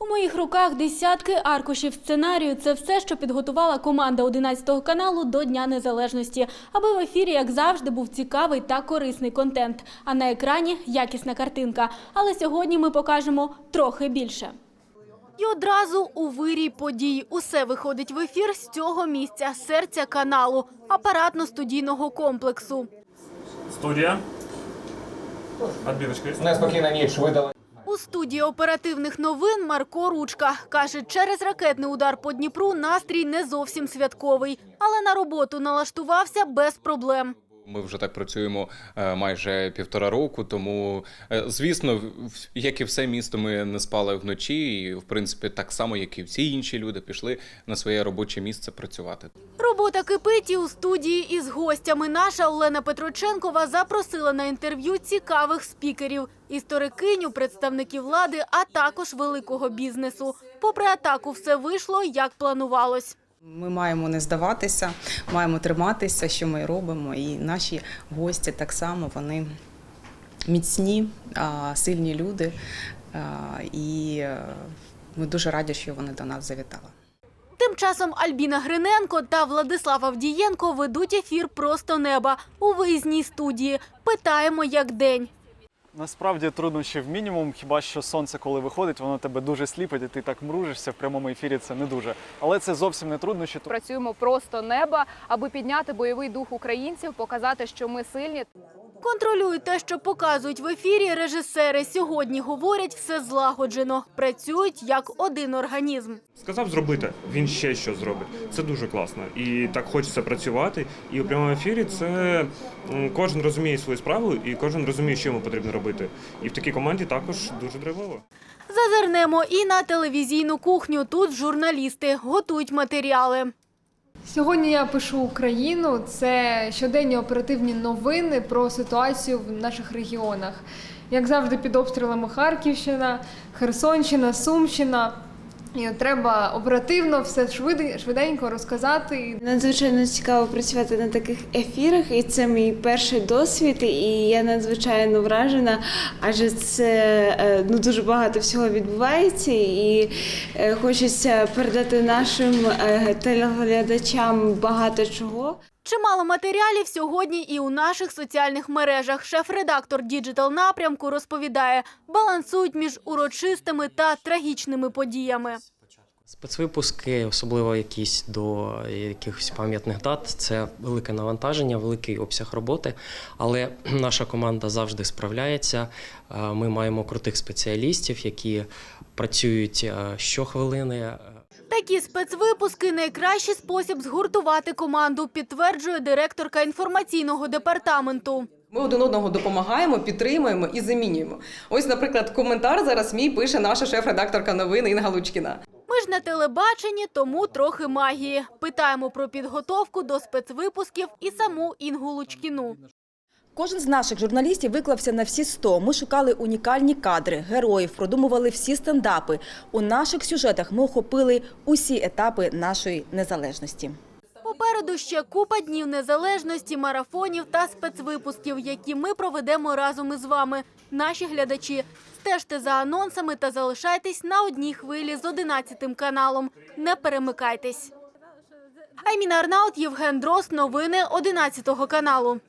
У моїх руках десятки аркушів сценарію. Це все, що підготувала команда 11 каналу до Дня Незалежності, аби в ефірі, як завжди, був цікавий та корисний контент. А на екрані якісна картинка. Але сьогодні ми покажемо трохи більше. І одразу у вирій подій усе виходить в ефір з цього місця, серця каналу, апаратно-студійного комплексу. Студія. Отбивочка? Неспокійна ніч видали. У студії оперативних новин Марко Ручка каже, через ракетний удар по Дніпру настрій не зовсім святковий, але на роботу налаштувався без проблем. Ми вже так працюємо е, майже півтора року, тому, е, звісно, як і все місто, ми не спали вночі, і в принципі так само, як і всі інші люди, пішли на своє робоче місце працювати. Робота кипить і у студії із гостями. Наша Олена Петроченкова запросила на інтерв'ю цікавих спікерів, історикиню, представників влади, а також великого бізнесу. Попри атаку, все вийшло як планувалось. Ми маємо не здаватися, маємо триматися, що ми робимо. І наші гості так само вони міцні, сильні люди. І е, ми дуже раді, що вони до нас завітали. Тим часом Альбіна Гриненко та Владислав Авдієнко ведуть ефір просто неба у виїзній студії. Питаємо, як день. Насправді труднощів мінімум, хіба що сонце, коли виходить, воно тебе дуже сліпить, і ти так мружишся в прямому ефірі. Це не дуже. Але це зовсім не труднощі. Працюємо просто неба, аби підняти бойовий дух українців, показати, що ми сильні. Контролюють те, що показують в ефірі режисери. Сьогодні говорять все злагоджено. Працюють як один організм. Сказав зробити, він ще що зробить. Це дуже класно. І так хочеться працювати. І у прямому ефірі це кожен розуміє свою справу, і кожен розуміє, що йому потрібно робити. І в такій команді також дуже драйвово. Зазирнемо і на телевізійну кухню. Тут журналісти готують матеріали. Сьогодні я пишу Україну. Це щоденні оперативні новини про ситуацію в наших регіонах. Як завжди, під обстрілами Харківщина, Херсонщина, Сумщина. Треба оперативно все швид- швиденько розказати. Надзвичайно цікаво працювати на таких ефірах, і це мій перший досвід, і я надзвичайно вражена, адже це е, ну дуже багато всього відбувається, і е, хочеться передати нашим е, телеглядачам багато чого. Чимало матеріалів сьогодні і у наших соціальних мережах. Шеф-редактор діджитал напрямку розповідає, балансують між урочистими та трагічними подіями. Спецвипуски, особливо якісь до якихось пам'ятних дат, це велике навантаження, великий обсяг роботи. Але наша команда завжди справляється. Е, Ми маємо крутих спеціалістів, які працюють е, щохвилини. Такі спецвипуски найкращий спосіб згуртувати команду, підтверджує директорка інформаційного департаменту. Ми один одного допомагаємо, підтримуємо і замінюємо. Ось, наприклад, коментар зараз мій пише наша шеф-редакторка новин Інга Лучкіна. Ми ж на телебаченні, тому трохи магії. Питаємо про підготовку до спецвипусків і саму Інгу Лучкіну. Кожен з наших журналістів виклався на всі 100. Ми шукали унікальні кадри, героїв, продумували всі стендапи. У наших сюжетах ми охопили усі етапи нашої незалежності. Попереду ще купа днів незалежності, марафонів та спецвипусків, які ми проведемо разом із вами, наші глядачі. Стежте за анонсами та залишайтесь на одній хвилі з 11 каналом. Не перемикайтесь. Айміна Арнаут, Євген Дрозд. Новини 11 каналу.